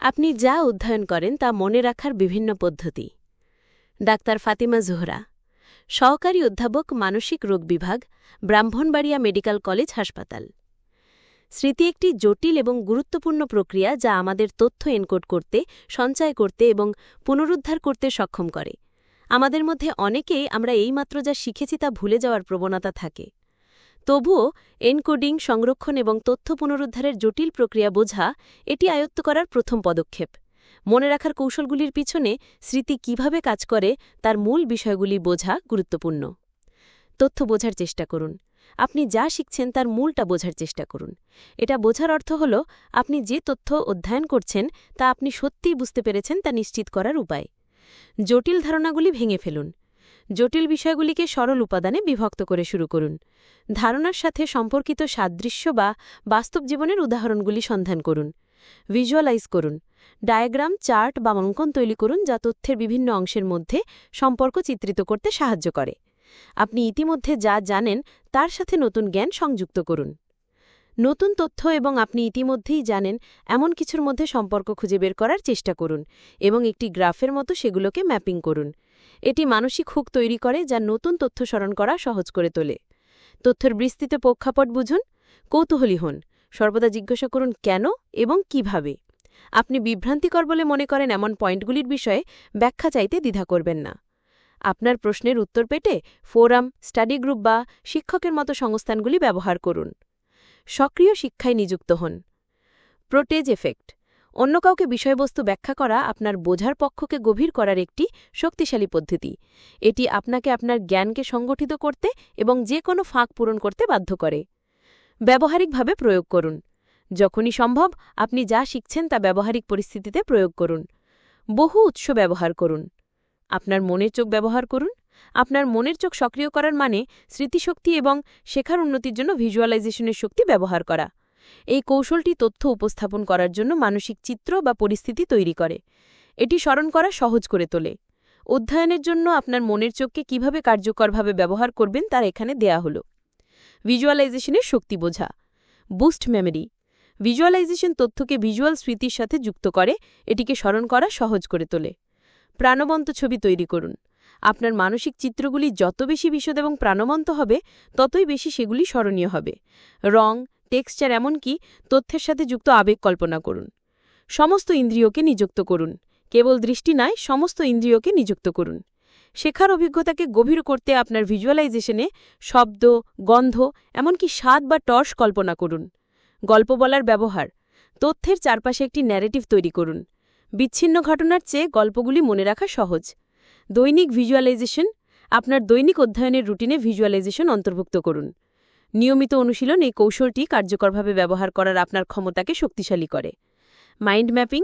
আপনি যা অধ্যয়ন করেন তা মনে রাখার বিভিন্ন পদ্ধতি। ডাক্তার ফাতিমা জোহরা, সহকারী অধ্যাপক মানসিক রোগ বিভাগ, ব্রাহ্মণবাড়িয়া মেডিকেল কলেজ হাসপাতাল। স্মৃতি একটি জটিল এবং গুরুত্বপূর্ণ প্রক্রিয়া যা আমাদের তথ্য এনকোড করতে, সঞ্চয় করতে এবং পুনরুদ্ধার করতে সক্ষম করে। আমাদের মধ্যে অনেকেই আমরা এইমাত্র যা শিখেছি তা ভুলে যাওয়ার প্রবণতা থাকে। তবুও এনকোডিং, সংরক্ষণ এবং তথ্য পুনরুদ্ধারের জটিল প্রক্রিয়া বোঝা এটি আয়ত্ত করার প্রথম পদক্ষেপ। মনে রাখার কৌশলগুলির পিছনে স্মৃতি কীভাবে কাজ করে তার মূল বিষয়গুলি বোঝা গুরুত্বপূর্ণ। তথ্য বোঝার চেষ্টা করুন। আপনি যা শিখছেন তার মূলটা বোঝার চেষ্টা করুন। এটা বোঝার অর্থ হল আপনি যে তথ্য অধ্যয়ন করছেন তা আপনি সত্যিই বুঝতে পেরেছেন তা নিশ্চিত করার উপায়। জটিল ধারণাগুলি ভেঙে ফেলুন। জটিল বিষয়গুলিকে সরল উপাদানে বিভক্ত করে শুরু করুন। ধারণার সাথে সম্পর্কিত সাদৃশ্য বা বাস্তব জীবনের উদাহরণগুলি সন্ধান করুন। ভিজুয়ালাইজ করুন। ডায়াগ্রাম, চার্ট বা অঙ্কন তৈরি করুন যা তথ্যের বিভিন্ন অংশের মধ্যে সম্পর্ক চিত্রিত করতে সাহায্য করে। আপনি ইতিমধ্যে যা জানেন তার সাথে নতুন জ্ঞান সংযুক্ত করুন। নতুন তথ্য এবং আপনি ইতিমধ্যেই জানেন এমন কিছুর মধ্যে সম্পর্ক খুঁজে বের করার চেষ্টা করুন এবং একটি গ্রাফের মতো সেগুলোকে ম্যাপিং করুন। এটি মানসিক হুক তৈরি করে যা নতুন তথ্য স্মরণ করা সহজ করে তোলে। তথ্যের বিস্তৃত প্রেক্ষাপট বুঝুন, কৌতূহলী হন, সর্বদা জিজ্ঞাসা করুন কেন এবং কীভাবে। আপনি বিভ্রান্তিকর বলে মনে করেন এমন পয়েন্টগুলির বিষয়ে ব্যাখ্যা চাইতে দ্বিধা করবেন না। আপনার প্রশ্নের উত্তর পেটে ফোরাম, স্টাডি গ্রুপ বা শিক্ষকের মতো সংস্থানগুলি ব্যবহার করুন। সক্রিয় শিক্ষায় নিযুক্ত হন। প্রোটেজ এফেক্ট অন্য কাউকে বিষয়বস্তু ব্যাখ্যা করা আপনার বোঝার পক্ষকে গভীর করার একটি শক্তিশালী পদ্ধতি। এটি আপনাকে আপনার জ্ঞানকে সংগঠিত করতে এবং যে কোনো ফাঁক পূরণ করতে বাধ্য করে। ব্যবহারিকভাবে প্রয়োগ করুন। যখনই সম্ভব, আপনি যা শিখছেন তা ব্যবহারিক পরিস্থিতিতে প্রয়োগ করুন। বহু উৎস ব্যবহার করুন। আপনার মনের চোখ ব্যবহার করুন। আপনার মনের চোখ সক্রিয় করার মানে স্মৃতিশক্তি এবং শেখার উন্নতির জন্য ভিজুয়ালাইজেশনের শক্তি ব্যবহার করা। এই কৌশলটি তথ্য উপস্থাপন করার জন্য মানসিক চিত্র বা পরিস্থিতি তৈরি করে। এটি স্মরণ করা সহজ করে তোলে। অধ্যয়নের জন্য আপনার মনের চোখকে কীভাবে কার্যকরভাবে ব্যবহার করবেন তার এখানে দেয়া হল। ভিজুয়ালাইজেশনের শক্তি বোঝা। Boost memory. ভিজুয়ালাইজেশন তথ্যকে ভিজুয়াল স্মৃতির সাথে যুক্ত করে, এটিকে স্মরণ করা সহজ করে তোলে। প্রাণবন্ত ছবি তৈরি করুন। আপনার মানসিক চিত্রগুলি যত বেশি বিশদ এবং প্রাণবন্ত হবে, ততই বেশি সেগুলি স্মরণীয় হবে। রং টেক্সচার এমনকি তথ্যের সাথে যুক্ত আবেগ কল্পনা করুন। সমস্ত ইন্দ্রিয়কে নিযুক্ত করুন। কেবল দৃষ্টি নয়, সমস্ত ইন্দ্রিয়কে নিযুক্ত করুন। শেখার অভিজ্ঞতাকে গভীর করতে আপনার ভিজুয়ালাইজেশনে শব্দ, গন্ধ, এমনকি স্বাদ বা টর্স কল্পনা করুন। গল্প বলার ব্যবহার, তথ্যের চারপাশে একটি ন্যারেটিভ তৈরি করুন। বিচ্ছিন্ন ঘটনার চেয়ে গল্পগুলি মনে রাখা সহজ। দৈনিক ভিজুয়ালাইজেশন, আপনার দৈনিক অধ্যয়নের রুটিনে ভিজুয়ালাইজেশন অন্তর্ভুক্ত করুন। নিয়মিত অনুশীলন এই কৌশলটি কার্যকরভাবে ব্যবহার করার আপনার ক্ষমতাকে শক্তিশালী করে। মাইন্ড ম্যাপিং,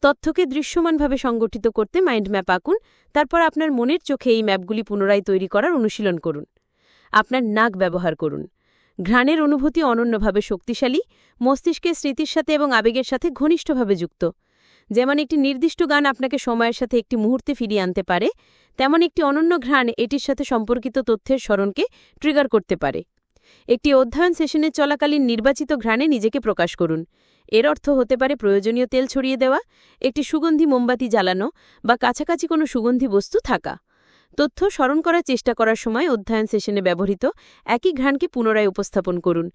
তথ্যকে দৃশ্যমানভাবে সংগঠিত করতে মাইন্ড ম্যাপ আঁকুন, তারপর আপনার মনের চোখে এই ম্যাপগুলি পুনরায় তৈরি করার অনুশীলন করুন। আপনার নাক ব্যবহার করুন। ঘ্রাণের অনুভূতি অনন্যভাবে শক্তিশালী, মস্তিষ্কের স্মৃতির সাথে এবং আবেগের সাথে ঘনিষ্ঠভাবে যুক্ত। যেমন একটি নির্দিষ্ট গান আপনাকে সময়ের সাথে একটি মুহূর্তে ফিরিয়ে আনতে পারে, তেমন একটি অনন্য ঘ্রাণ এটির সাথে সম্পর্কিত তথ্যের স্মরণকে ট্রিগার করতে পারে। একটি অধ্যয়ন সেশনের চলাকালীন নির্বাচিত ঘ্রাণে নিজেকে প্রকাশ করুন। এর অর্থ হতে পারে প্রয়োজনীয় তেল ছড়িয়ে দেওয়া, একটি সুগন্ধি মোমবাতি জ্বালানো বা কাছাকাছি কোনো সুগন্ধি বস্তু থাকা। তথ্য স্মরণ করার চেষ্টা করার সময় অধ্যয়ন সেশনে ব্যবহৃত একই ঘ্রাণকে পুনরায় উপস্থাপন করুন।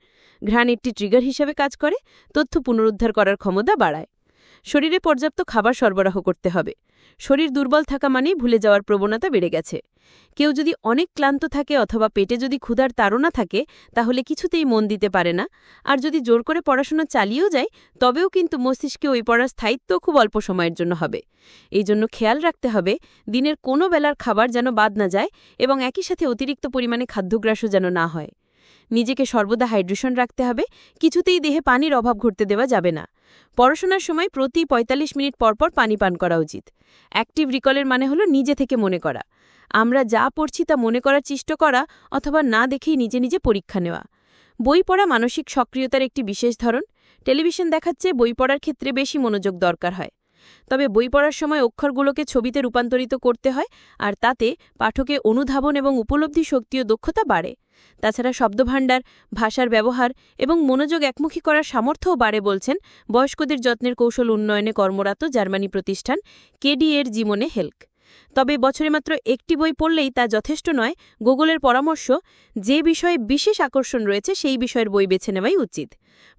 ঘ্রাণ একটি ট্রিগার হিসাবে কাজ করে, তথ্য পুনরুদ্ধার করার ক্ষমতা বাড়ায়। শরীরে পর্যাপ্ত খাবার সরবরাহ করতে হবে। শরীর দুর্বল থাকা মানেই ভুলে যাওয়ার প্রবণতা বেড়ে গেছে। কেউ যদি অনেক ক্লান্ত থাকে অথবা পেটে যদি ক্ষুধার তাড়না থাকে, তাহলে কিছুতেই মন দিতে পারে না। আর যদি জোর করে পড়াশোনা চালিয়েও যায়, তবেও কিন্তু মস্তিষ্কে ওই পড়ার স্থায়িত্ব খুব অল্প সময়ের জন্য হবে। এই জন্য খেয়াল রাখতে হবে, দিনের কোনো বেলার খাবার যেন বাদ না যায় এবং একই সাথে অতিরিক্ত পরিমাণে খাদ্যগ্রাসও যেন না হয়। নিজেকে সর্বদা হাইড্রেশন রাখতে হবে, কিছুতেই দেহে পানির অভাব ঘটতে দেওয়া যাবে না। পড়াশোনার সময় প্রতি ৪৫ মিনিট পরপর পানি পান করা উচিত। অ্যাক্টিভ রিকলের মানে হলো নিজে থেকে মনে করা। আমরা যা পড়ছি তা মনে করার চেষ্টা করা অথবা না দেখেই নিজে নিজে পরীক্ষা নেওয়া। বই পড়া মানসিক সক্রিয়তার একটি বিশেষ ধরন। টেলিভিশন দেখাচ্ছে বই পড়ার ক্ষেত্রে বেশি মনোযোগ দরকার হয়। তবে বই পড়ার সময় অক্ষরগুলোকে ছবিতে রূপান্তরিত করতে হয় আর তাতে পাঠকে অনুধাবন এবং উপলব্ধি শক্তি ও দক্ষতা বাড়ে। তাছাড়া শব্দভাণ্ডার, ভাষার ব্যবহার এবং মনোযোগ একমুখী করার সামর্থ্যও বাড়ে বলছেন বয়স্কদের যত্নের কৌশল উন্নয়নে কর্মরত জার্মানি প্রতিষ্ঠান কেডি এর জীবনে হেল্ক। তবে বছরে মাত্র একটি বই পড়লেই তা যথেষ্ট নয়, গুগলের পরামর্শ, যে বিষয়ে বিশেষ আকর্ষণ রয়েছে সেই বিষয়ের বই বেছে নেওয়াই উচিত।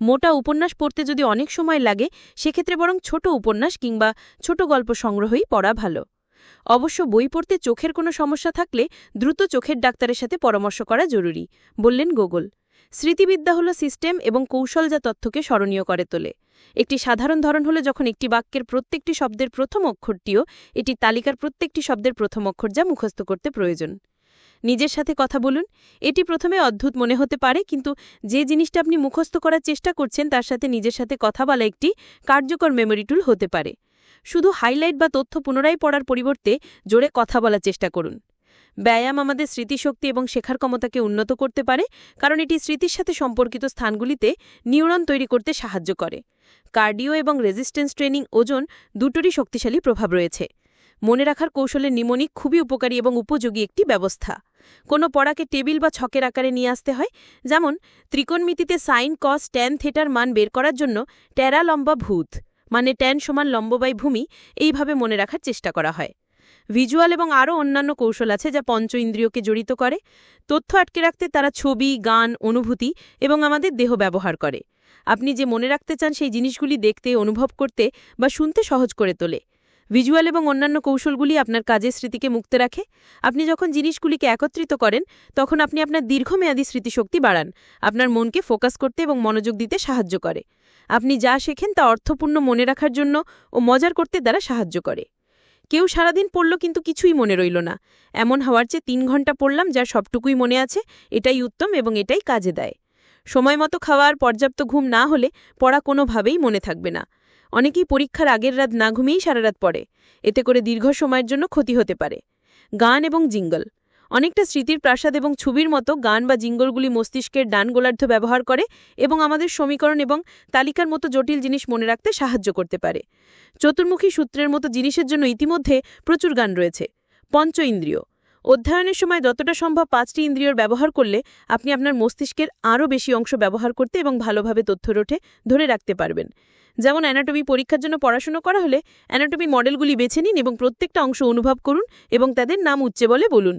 মোটা উপন্যাস পড়তে যদি অনেক সময় লাগে, সেক্ষেত্রে বরং ছোট উপন্যাস কিংবা ছোট গল্প সংগ্রহই পড়া ভালো। অবশ্য বই পড়তে চোখের কোনো সমস্যা থাকলে দ্রুত চোখের ডাক্তারের সাথে পরামর্শ করা জরুরি, বললেন গোগল। স্মৃতিবিদ্যা হল সিস্টেম এবং কৌশল যা তথ্যকে স্মরণীয় করে তোলে। একটি সাধারণ ধরন হলো যখন একটি বাক্যের প্রত্যেকটি শব্দের প্রথম অক্ষরটিও এটি তালিকার প্রত্যেকটি শব্দের প্রথম অক্ষর যা মুখস্থ করতে প্রয়োজন। নিজের সাথে কথা বলুন, এটি প্রথমে অদ্ভুত মনে হতে পারে, কিন্তু যে জিনিসটা আপনি মুখস্থ করার চেষ্টা করছেন তার সাথে নিজের সাথে কথা বলা একটি কার্যকর মেমোরি টুল হতে পারে। শুধু হাইলাইট বা তথ্য পুনরায় পড়ার পরিবর্তে জোরে কথা বলার চেষ্টা করুন। ব্যায়াম আমাদের স্মৃতিশক্তি এবং শেখার ক্ষমতাকে উন্নত করতে পারে, কারণ এটি স্মৃতির সাথে সম্পর্কিত স্থানগুলিতে নিউরন তৈরি করতে সাহায্য করে। কার্ডিও এবং রেজিস্ট্যান্স ট্রেনিং ওজন দুটোরই শক্তিশালী প্রভাব রয়েছে। মনে রাখার কৌশলের নিমনিক খুবই উপকারী এবং উপযোগী একটি ব্যবস্থা। কোনো পড়াকে টেবিল বা ছকের আকারে নিয়ে আসতে হয়, যেমন ত্রিকোণমিতিতে সাইন, কস, ট্যান, থেটার মান বের করার জন্য ট্যারা লম্বা ভূত। মানে ট্যান সমান লম্ববাই ভূমি, এইভাবে মনে রাখার চেষ্টা করা হয়। ভিজুয়াল এবং আরও অন্যান্য কৌশল আছে যা পঞ্চ ইন্দ্রিয়কে জড়িত করে। তথ্য আটকে রাখতে তারা ছবি, গান, অনুভূতি এবং আমাদের দেহ ব্যবহার করে। আপনি যে মনে রাখতে চান সেই জিনিসগুলি দেখতে, অনুভব করতে বা শুনতে সহজ করে তোলে। ভিজুয়াল এবং অন্যান্য কৌশলগুলি আপনার কাজের স্মৃতিকে মুক্ত রাখে। আপনি যখন জিনিসগুলিকে একত্রিত করেন, তখন আপনি আপনার দীর্ঘমেয়াদী স্মৃতিশক্তি বাড়ান। আপনার মনকে ফোকাস করতে এবং মনোযোগ দিতে সাহায্য করে। আপনি যা শেখেন তা অর্থপূর্ণ মনে রাখার জন্য ও মজার করতে দ্বারা সাহায্য করে। কেউ সারাদিন পড়ল কিন্তু কিছুই মনে রইল না। এমন হওয়ার চেয়ে তিন ঘণ্টা পড়লাম যার সবটুকুই মনে আছে, এটাই উত্তম এবং এটাই কাজে দেয়। সময় মতো খাওয়ার পর্যাপ্ত ঘুম না হলে পড়া কোনোভাবেই মনে থাকবে না। অনেকেই পরীক্ষার আগের রাত না ঘুমিয়েই সারা রাত পড়ে। এতে করে দীর্ঘ সময়ের জন্য ক্ষতি হতে পারে। গান এবং জিঙ্গল। অনেকটা স্মৃতির প্রাসাদ এবং ছবির মতো গান বা জিঙ্গলগুলি মস্তিষ্কের ডান গোলার্ধ ব্যবহার করে এবং আমাদের সমীকরণ এবং তালিকার মতো জটিল জিনিস মনে রাখতে সাহায্য করতে পারে। চতুর্মুখী সূত্রের মতো জিনিসের জন্য ইতিমধ্যে প্রচুর গান রয়েছে। পঞ্চ ইন্দ্রিয়। অধ্যয়নের সময় যতটা সম্ভব পাঁচটি ইন্দ্রিয়র ব্যবহার করলে আপনি আপনার মস্তিষ্কের আরও বেশি অংশ ব্যবহার করতে এবং ভালোভাবে তথ্য রোঠে ধরে রাখতে পারবেন। যেমন অ্যানাটমি পরীক্ষার জন্য পড়াশুনো করা হলে অ্যানাটমি মডেলগুলি বেছে নিন এবং প্রত্যেকটা অংশ অনুভব করুন এবং তাদের নাম উচ্চে বলে বলুন।